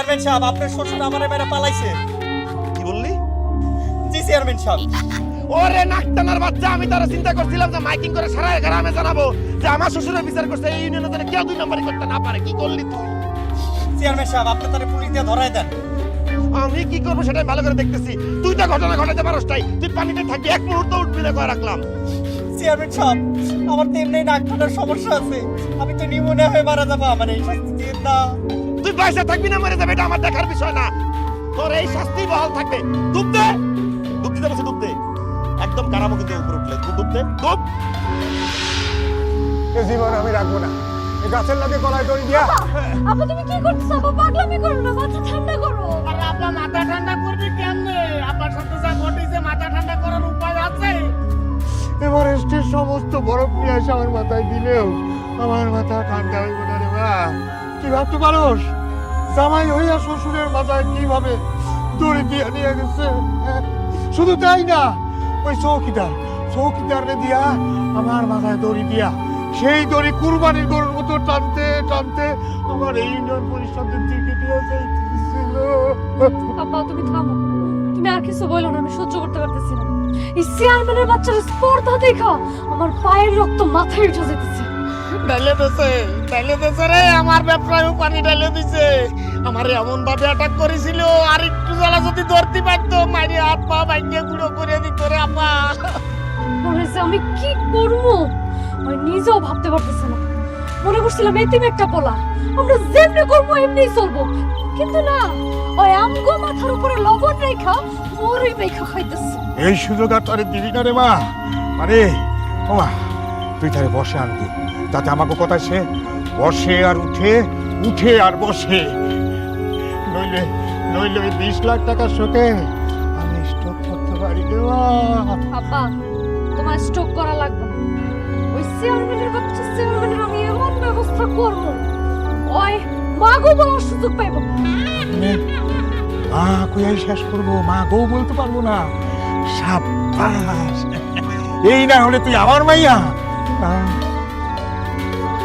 Chairman সাহেব আপনার শ্বশুর আমার মেরে পালাইছে। কি বললি? জি চেয়ারম্যান সাহেব। ওরে নাকটানার বাচ্চা আমি তারা চিন্তা করছিলাম যে মাইকিং করে সারা গ্রামে জানাব যে আমার শ্বশুরের বিচার করছে এই ইউনিয়নে যেন কেউ দুই নম্বরই করতে না পারে। কি করলি তুই? চেয়ারম্যান সাহেব আপনি তারে পুলিশ দিয়ে ধরাই দেন। আমি কি করব সেটাই ভালো করে দেখতেছি। তুই তো ঘটনা ঘটাতে পারস তাই তুই পানিতে থাকি এক মুহূর্ত উঠবি না করে রাখলাম। চেয়ারম্যান সাহেব আমার তো এমনি নাক সমস্যা আছে। আমি তো নিউমোনিয়া হয়ে মারা যাব আমার এই শাস্তি না তুই পয়সা থাকবি না মরে যাবে এটা আমার দেখার বিষয় না। তোর এই শাস্তি বহাল থাকবে। ডুব দে। ডুব দিতে বসে ডুব দে। একদম কারামো কিন্তু উপরে উঠলে। তুই ডুব দে। ডুব। এ জীবন আমি রাখব না। এই গাছের লাগে গলায় দড়ি দিয়া। আপা তুমি কি করছ আপা পাগলামি করো না মাথা ঠান্ডা করো। আরে আপা মাথা ঠান্ডা করবি কেমনে? আপনার সাথে যা ঘটেছে মাথা ঠান্ডা করার উপায় আছে? এভারেস্টের সমস্ত বরফ নিয়ে এসে আমার মাথায় দিলেও আমার মাথা ঠান্ডা হইব না রে মা কি ভাবতে পারোস? জামাই হইয়া শ্বশুরের মাথায় কীভাবে দড়ি দিয়ে নিয়ে গেছে? শুধু তাই না ওই চৌকিদার চৌকিদারে দিয়া আমার মাথায় দড়ি দিয়া সেই দড়ি কুরবানির গরুর মতো টানতে টানতে আমার এই ইউনিয়ন পরিষদের দিকে দিয়ে যাইতেছিল। আপা তুমি থামো। তুমি আর কিছু বলো না আমি সহ্য করতে পারতেছি না। এই চেয়ারম্যানের বাচ্চার স্পর্ধা দেখা আমার পায়ের রক্ত মাথায় উঠে যেতেছে ঢেলে দিছে ঢেলে দিছে রে। আমার ব্যবসায় পানি ঢেলে দিছে। আমার এমন ভাবে অ্যাটাক করেছিল আর একটু জ্বালা যদি ধরতে পারতো মারি হাত পা ভাঙিয়ে গুঁড়ো করে দিত রে আপা আমি কি করব? আমি নিজেও ভাবতে পারতেছি না। মনে করছিলাম এতিম একটা পোলা। আমরা যেমনি করব এমনি চলবো। কিন্তু না ওই আমগো মাথার উপরে লবণ রেখা মরে মেখা খাইতেছে। এই সুযোগ আর তোরে দিবি না রে মা। আরে ও মা তুই তারে বসে আনবি তাতে আমাকে কথা সে বসে আর উঠে উঠে আর বসে। নইলে নইলে ওই বিশ লাখ টাকার শোকে আমি স্টক করতে পারি আব্বা তোমার স্টক করা লাগবে না। ওই চেয়ারম্যানের বাচ্চা চেয়ারম্যানের আমি এমন ব্যবস্থা করব। ওই মাগো বলার সুযোগ পাইব মানে মা কইয়াই শেষ করব মা গো বলতে পারব না। সাব্বাস। এই না হলে তুই আমার মাইয়া? আহ,